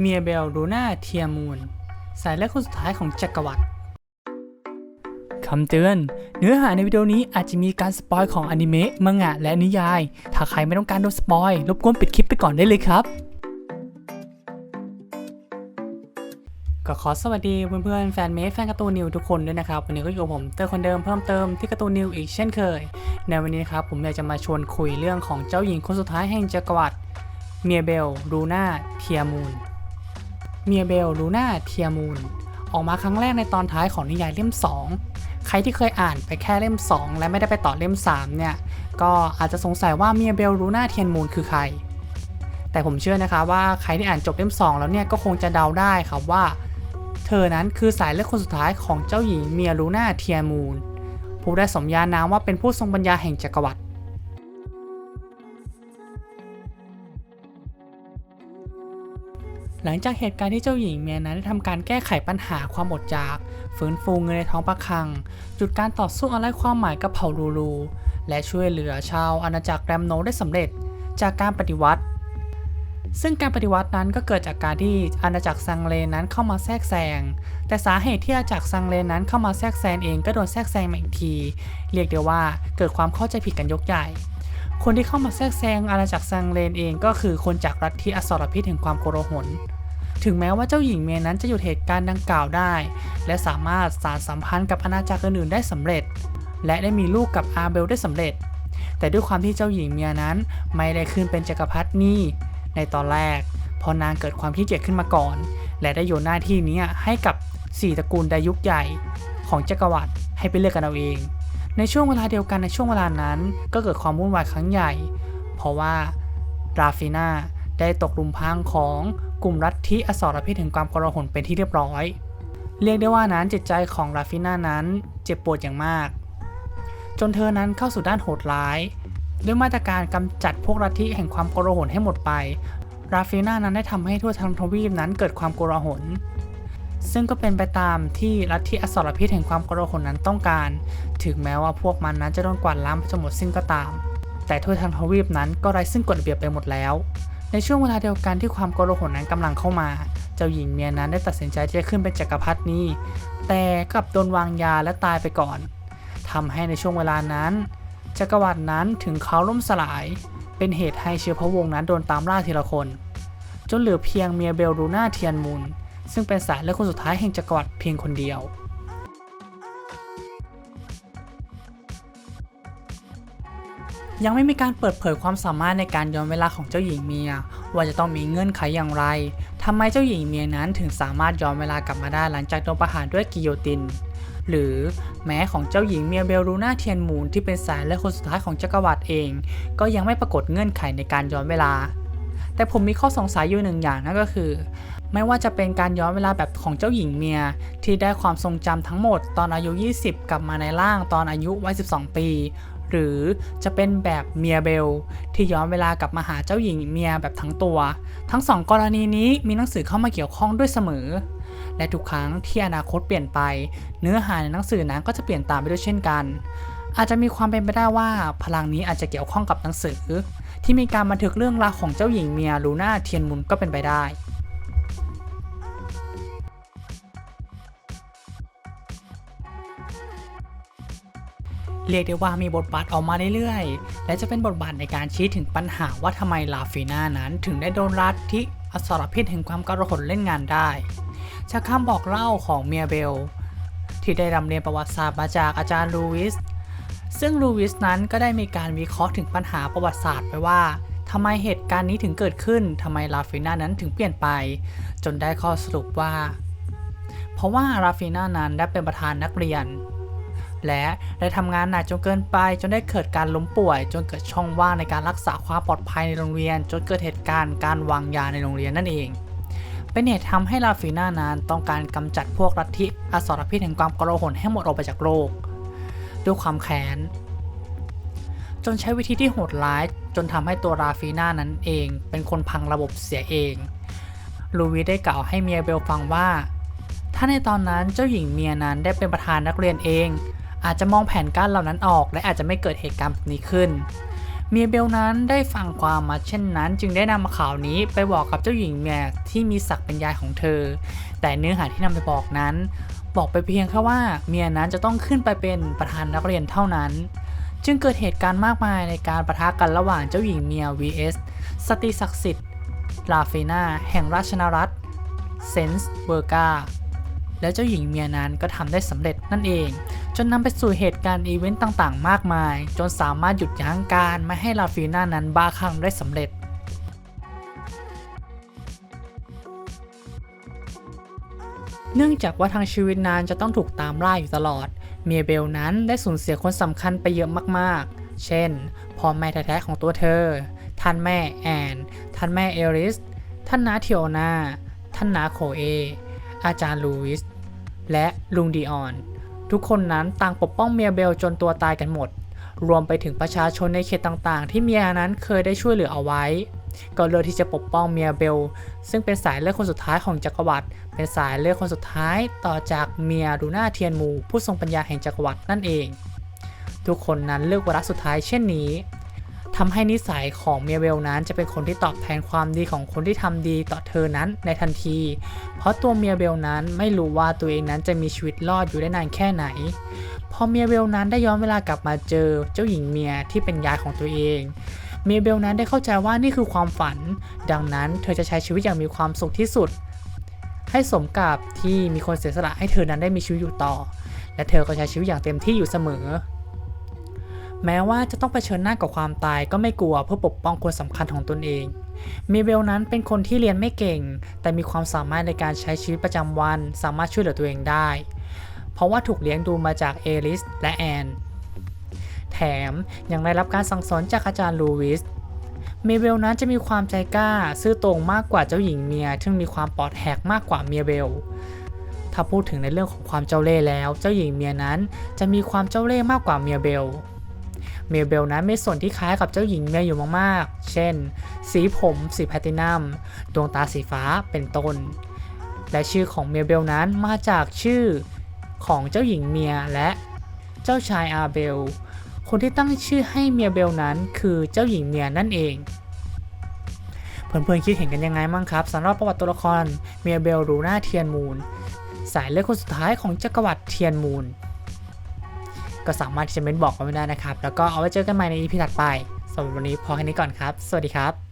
เมียเบลรูนาเทียมูน สายเลือดคนสุดท้ายของจักรวรรดิคำเตือน เนื้อหาในวิดีโอนี้อาจจะมีการสปอยของอนิเมะ มังงะ และนิยาย ถ้าใครไม่ต้องการโดนสปอยรบกวนปิดคลิปไปก่อนได้เลยครับ ก็ขอสวัสดีเพื่อนๆแฟนเมสแฟนการ์ตูนนิวทุกคนด้วยนะครับ วันนี้ก็อยู่กับผมเตอร์คนเดิมเพิ่มเติมที่การ์ตูนนิวอีกเช่นเคย ในวันนี้ครับผมอยากจะมาชวนคุยเรื่องของเจ้าหญิงคนสุดท้ายแห่งจักรวรรดิเมียเบลรูน่าเทียมูน เมียเบลลูน่าเทียมูนออกมาครั้งแรกในตอนท้ายของนิยายเล่ม 2 ใครที่เคยอ่านไปแค่เล่ม 2 และไม่ได้ไปต่อเล่ม 3 เนี่ย ก็อาจจะสงสัยว่าเมียเบลลูน่าเทียนมูนคือใคร แต่ผมเชื่อนะคะว่าใครที่อ่านจบเล่ม 2 แล้วเนี่ยก็คงจะเดาได้ครับว่า เธอนั้นคือสายเลือดคนสุดท้ายของเจ้าหญิงเมียลูน่าเทียมูนผู้ได้สมญานามว่าเป็นผู้ทรงปัญญาแห่งจักรวรรดิ หลังจากเหตุการณ์ที่เจ้าหญิงเมียนั้นได้ทำการแก้ไขปัญหาความอดอยากฟื้นฟูเงินในท้องพระคัง จุดการต่อสู้อะไรความหมายกับเผ่าลูลู และช่วยเหลือชาวอาณาจักรแรมโนได้สำเร็จจากการปฏิวัติ ซึ่งการปฏิวัตินั้นก็เกิดจากการที่อาณาจักรซังเลนั้นเข้ามาแทรกแซง แต่สาเหตุที่อาณาจักรซังเลนั้นเข้ามาแทรกแซงเองก็โดนแทรกแซงมาอีกที เรียกได้ว่าเกิดความเข้าใจผิดกันยกใหญ่ คนที่เข้ามาแทรกแซงอาณาจักรซังเลนเองก็คือคนจากรัฐที่อสรพิษแห่งความโกลาหลถึงแม้ว่าเจ้าหญิงเมียนั้นจะหยุดเหตุการณ์ดังกล่าวได้ และสามารถสานสัมพันธ์กับอาณาจักรอื่นๆได้สำเร็จ และได้มีลูกกับอาเบลได้สำเร็จ แต่ด้วยความที่เจ้าหญิงเมียนั้นไม่ได้ขึ้นเป็นจักรพรรดินี่ ในตอนแรก พอนางเกิดความขี้เกียจขึ้นมาก่อน และได้โยนหน้าที่นี้ให้กับสี่ตระกูลไดยุคใหญ่ของจักรวรรดิให้ไปเลือกกันเอาเอง ในช่วงเวลาเดียวกันในช่วงเวลานั้น ก็เกิดความวุ่นวายครั้งใหญ่ เพราะว่าราฟิน่าได้ตกลุมพรางของกลุ่มลัฐทธิอสรพิษแห่งความกลาหลเป็นที่เรียบร้อย เรียกได้ว่านั้นจิตใจของราฟิน่านั้นเจ็บปวดอย่างมาก จนเธอนั้นเข้าสู่ด้านโหดร้าย ด้วยมาตรการกำจัดพวกลัฐทธิแห่งความโกลาหลให้หมดไป ราฟิน่านั้นได้ทำให้ทั่วทั้งทวีปนั้นเกิดความโกลาหล ซึ่งก็เป็นไปตามที่ลัทธิอสรพิษแห่งความโกลาหลนั้นต้องการ ถึงแม้ว่าพวกมันนั้นจะโดนกวาดล้างไปจนหมดสิ้นก็ตาม แต่ทั่วทั้งทวีปนั้นก็ไร้ซึ่งกฎระเบียบไปหมดแล้ว ในช่วงเวลาเดียวกันที่ความโกลาหลนั้นกำลังเข้ามา เจ้าหญิงเมียนั้นได้ตัดสินใจที่จะขึ้นเป็นจักรพรรดินี้ แต่กลับโดนวางยาและตายไปก่อนทำให้ในช่วงเวลานั้นจักรวรรดินั้นถึงเขาล่มสลาย เป็นเหตุให้เชื้อพระวงศ์นั้นโดนตามล่าทีละคน จนเหลือเพียงเมียเบลรูน่าเทียนมูน ซึ่งเป็นสายเลือดคนสุดท้ายแห่งจักรวรรดิเพียงคนเดียว ยังไม่มีการเปิดเผยความสามารถในการย้อนเวลาของเจ้าหญิงเมีย ว่าจะต้องมีเงื่อนไขอย่างไรทำไมเจ้าหญิงเมียนั้นถึงสามารถย้อนเวลากลับมาได้หลังจากโดนประหารด้วยกิโยติน หรือแม้ของเจ้าหญิงเมียเบลรูน่าเทียนมูนที่เป็นสายและคนสุดท้ายของจักรวรรดิเอง ก็ยังไม่ปรากฏเงื่อนไขในการย้อนเวลา แต่ผมมีข้อสงสัยอยู่หนึ่งอย่างนั่นก็คือ ไม่ว่าจะเป็นการย้อนเวลาแบบของเจ้าหญิงเมีย ที่ได้ความทรงจำทั้งหมดตอนอายุ 20 กลับมาในร่างตอนอายุวัย12 ปี หรือจะเป็นแบบเมียเบล ที่ย้อนเวลากลับมาหาเจ้าหญิงเมียแบบทั้งตัว ทั้งสองกรณีนี้มีหนังสือเข้ามาเกี่ยวข้องด้วยเสมอ และทุกครั้งที่อนาคตเปลี่ยนไป เนื้อหาในหนังสือนั้นก็จะเปลี่ยนตามไปด้วยเช่นกัน อาจจะมีความเป็นไปได้ว่าพลังนี้อาจจะเกี่ยวข้องกับหนังสือ ที่มีการบันทึกเรื่องราวของเจ้าหญิงเมียลูน่าเทียนมุนก็เป็นไปได้เรียกได้ว่ามีบทบาทออกมาเรื่อยๆ และจะเป็นบทบาทในการชี้ถึงปัญหาว่าทำไมลาฟีน่านั้นถึงได้โดนรัฐที่อสรพิษแห่งความกระหนเล่นงานได้จากคำบอกเล่าของเมียเบล ที่ได้รำเรียนประวัติศาสตร์มาจากอาจารย์ลูวิส ซึ่งลูวิสนั้นก็ได้มีการวิเคราะห์ถึงปัญหาประวัติศาสตร์ไปว่าทำไมเหตุการณ์นี้ถึงเกิดขึ้นทำไมลาฟีน่านั้นถึงเปลี่ยนไป จนได้ข้อสรุปว่า เพราะว่าราฟีน่านั้นได้เป็นประธานนักเรียน และได้ทำงานหนักจนเกินไป จนได้เกิดการล้มป่วย จนเกิดช่องว่างในการรักษาความปลอดภัยในโรงเรียน จนเกิดเหตุการณ์การวางยาในโรงเรียนนั่นเอง เป็นเหตุทำให้ลาฟีน่านั้นต้องการกำจัดพวกลัทธิอสรพิษแห่งความกระหนให้หมดออกไปจากโลก ด้วยความแค้น จนใช้วิธีที่โหดร้ายจนทำให้ตัวราฟีน่านั้นเอง เป็นคนพังระบบเสียเอง ลูวิได้กล่าวให้เมียเบลฟังว่า ถ้าในตอนนั้นเจ้าหญิงเมียนั้นได้เป็นประธานนักเรียนเอง อาจจะมองแผนการเหล่านั้นออก และอาจจะไม่เกิดเหตุการณ์แบบนี้ขึ้นเมียเบลนั้นได้ฟังความมาเช่นนั้น จึงได้นำข่าวนี้ไปบอกกับเจ้าหญิงเมียที่มีศักดิ์เป็นยายของเธอ แต่เนื้อหาที่นำไปบอกนั้น บอกไปเพียงแค่ว่าเมียนั้นจะต้องขึ้นไปเป็นประธานนักเรียนเท่านั้น จึงเกิดเหตุการณ์มากมายในการประทะกันระหว่างเจ้าหญิงเมีย vs สตรีศักดิ์สิทธิ์ลาเฟนาแห่งราชนารัฐเซนส์เบอร์กาและเจ้าหญิงเมียนั้นก็ทำได้สำเร็จนั่นเอง จนนำไปสู่เหตุการณ์อีเวนต์ต่างๆ มากมาย จนสามารถหยุดยั้งการไม่ให้ลาฟีนานั้นบ้าคลั่งได้สำเร็จ เนื่องจากว่าทางชีวิตนั้นจะต้องถูกตามล่าอยู่ตลอด เมียเบลนั้นได้สูญเสียคนสำคัญไปเยอะมากๆ เช่น พ่อแม่แท้ๆของตัวเธอ ท่านแม่แอน ท่านแม่เอริส ท่านนาเทียวนา ท่านนาโคเอ อาจารย์ลูวิส และลุงดีออน ทุกคนนั้นต่างปกป้องเมียเบลจนตัวตายกันหมด รวมไปถึงประชาชนในเขตต่างๆ ที่เมียนั้นเคยได้ช่วยเหลือเอาไว้ ก็เลือกที่จะปกป้องเมียเบล ซึ่งเป็นสายเลือดคนสุดท้ายของจักรวรรดิเป็นสายเลือดคนสุดท้ายต่อจากเมียรูน่าเทียนมู ผู้ทรงปัญญาแห่งจักรวรรดินั่นเอง ทุกคนนั้นเลือกวาระสุดท้ายเช่นนี้ทำให้นิสัยของเมียเบลนั้นจะเป็นคนที่ตอบแทนความดีของคนที่ทำดีต่อเธอนั้นในทันที เพราะตัวเมียเบลนั้นไม่รู้ว่าตัวเองนั้นจะมีชีวิตรอดอยู่ได้นานแค่ไหน พอเมียเบลนั้นได้ย้อนเวลากลับมาเจอเจ้าหญิงเมียที่เป็นยายของตัวเอง เมเบลนั้นได้เข้าใจว่านี่คือความฝัน ดังนั้นเธอจะใช้ชีวิตอย่างมีความสุขที่สุด ให้สมกับที่มีคนเสียสละให้เธอนั้นได้มีชีวิตอยู่ต่อ และเธอก็ใช้ชีวิตอย่างเต็มที่อยู่เสมอ แม้ว่าจะต้องเผชิญหน้ากับความตายก็ไม่กลัวเพื่อปกป้องคนสำคัญของตนเองเมเบลนั้นเป็นคนที่เรียนไม่เก่ง แต่มีความสามารถในการใช้ชีวิตประจำวัน สามารถช่วยเหลือตัวเองได้ เพราะว่าถูกเลี้ยงดูมาจากเอลิสและแอน ม ยังได้รับการสั่งสอนจากอาจารย์ลูวิสเมเบลนั้นจะมีความใจกล้าซื่อตรงมากกว่าเจ้าหญิงเมียซึ่งมีความปลอดแหกมากกว่าเมียเบล ถ้าพูดถึงในเรื่องของความเจ้าเล่ห์แล้ว เจ้าหญิงเมียนั้นจะมีความเจ้าเล่ห์มากกว่าเมียเบล เมียเบลนั้นมีส่วนที่คล้ายกับเจ้าหญิงเมียอยู่มากๆ เช่น สีผมสีแพตินัม ดวงตาสีฟ้าเป็นต้น และชื่อของเมียเบลนั้นมาจากชื่อของเจ้าหญิงเมียและเจ้าชายอาเบล คนที่ตั้งชื่อให้เมียเบลนั้น คือเจ้าหญิงเมียนั่นเอง เพื่อนๆคิดเห็นกันยังไงมั่งครับสำหรับประวัติตัวละครเมียเบลรูน่าเทียนมูนสายเลือดคนสุดท้ายของจักรวรรดิเทียนมูนก็สามารถที่จะเม้นบอกกันไม่ได้นะครับ แล้วก็เอาไว้เจอกันใหม่ใน EP ถัดไปสำหรับวันนี้พอแค่นี้ก่อนครับ สวัสดีครับ